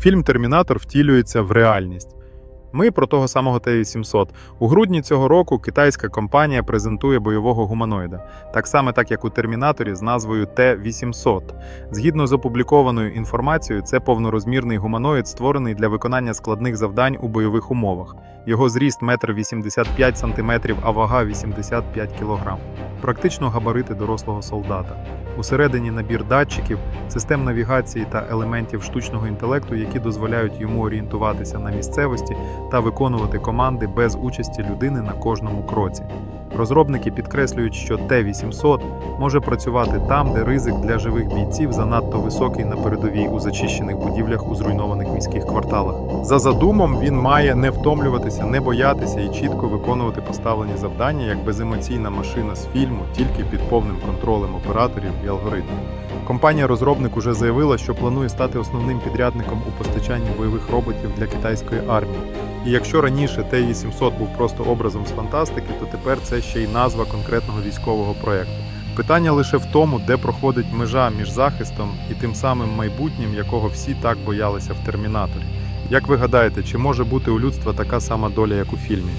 Фільм Термінатор втілюється в реальність. Ми про того самого Т-800. У грудні цього року китайська компанія презентує бойового гуманоїда, так само так як у Термінаторі з назвою Т-800. Згідно з опублікованою інформацією, це повнорозмірний гуманоїд, створений для виконання складних завдань у бойових умовах. Його зріст 1,85 см, а вага 85 кг. Практично габарити дорослого солдата. Усередині набір датчиків, систем навігації та елементів штучного інтелекту, які дозволяють йому орієнтуватися на місцевості та виконувати команди без участі людини на кожному кроці. Розробники підкреслюють, що Т-800 може працювати там, де ризик для живих бійців занадто високий на передовій у зачищених будівлях у зруйнованих міських кварталах. За задумом він має не втомлюватися, не боятися і чітко виконувати поставлені завдання як беземоційна машина з фільму, тільки під повним контролем операторів і алгоритмів. Компанія-розробник уже заявила, що планує стати основним підрядником у постачанні бойових роботів для китайської армії. І якщо раніше Т-800 був просто образом з фантастики, то тепер це ще й назва конкретного військового проєкту. Питання лише в тому, де проходить межа між захистом і тим самим майбутнім, якого всі так боялися в термінаторі. Як ви гадаєте, чи може бути у людства така сама доля, як у фільмі?